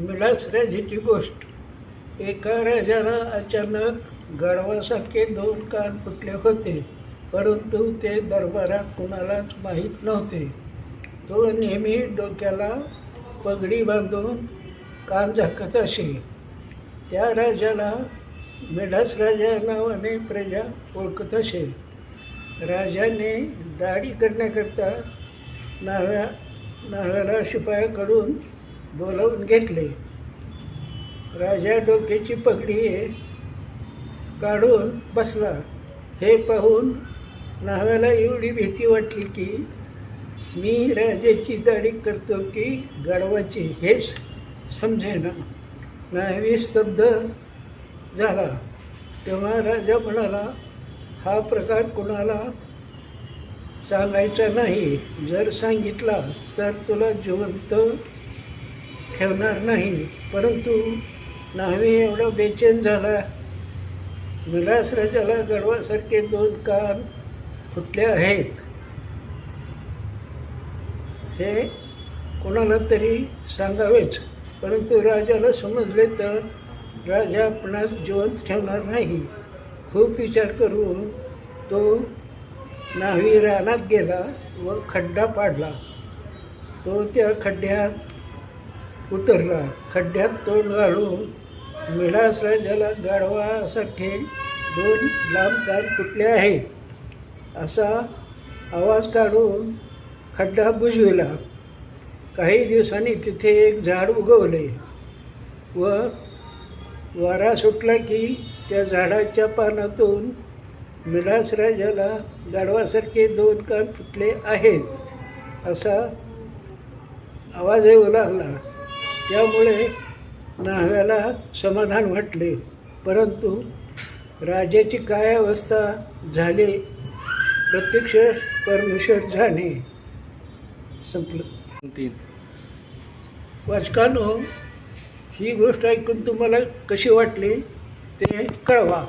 मिलासराजाची गोष्ट. एका राजाला अचानक गडवासारखे दोन कान फुटले होते परंतु ते दरबारात कुणालाच माहीत नव्हते. तो नेहमी डोक्याला पगडी बांधून कान झाकत असे. त्या राजाला मिढास राजा नावाने प्रजा ओळखत असे. राजाने दाढी करण्याकरता नाव्या नाव्याला शिपायाकडून बोलावून घेतले. राजा डोक्याची पगडी काढून बसला. हे पाहून नाव्याला एवढी भीती वाटली की मी राजाची दाढी करतो की गाढवाची हेच समजेना. न्हावी स्तब्ध झाला. तेव्हा राजा म्हणाला हा प्रकार कोणाला सांगायचा नाही. जर सांगितला तर तुला जिवंत ठेवणार नाही. परंतु न्हावी एवढा बेचैन झाला. निराश्रजाला गडवासारखे दोन कान फुटले आहेत. हे कोणाला तरी सांगावेच. परंतु राजाला समजले तर राजा आपणास जिवंत ठेवणार नाही. खूप विचार करून तो न्हावी रानात गेला व खड्डा पाडला. तो त्या खड्ड्यात उतरला खड्ड्यात तोंड घालून मिळास राजाला गाढवासारखे दोन लांब कान तुटले आहेत असा आवाज काढून खड्डा बुजविला. काही दिवसांनी तिथे एक झाड उगवले व वारा सुटला की त्या झाडाच्या पानातून मिलास राजाला गाढवासारखे दोन कान फुटले आहेत. असा आवाज येऊ लागला त्यामुळे न्हाव्याला समाधान वाटले. परंतु राजाची काय अवस्था झाली? प्रत्यक्ष परमेश्वर जाणे. संपलं. तीन. वाचकानो ही गोष्ट ऐकून तुम्हाला कशी वाटली ते कळवा.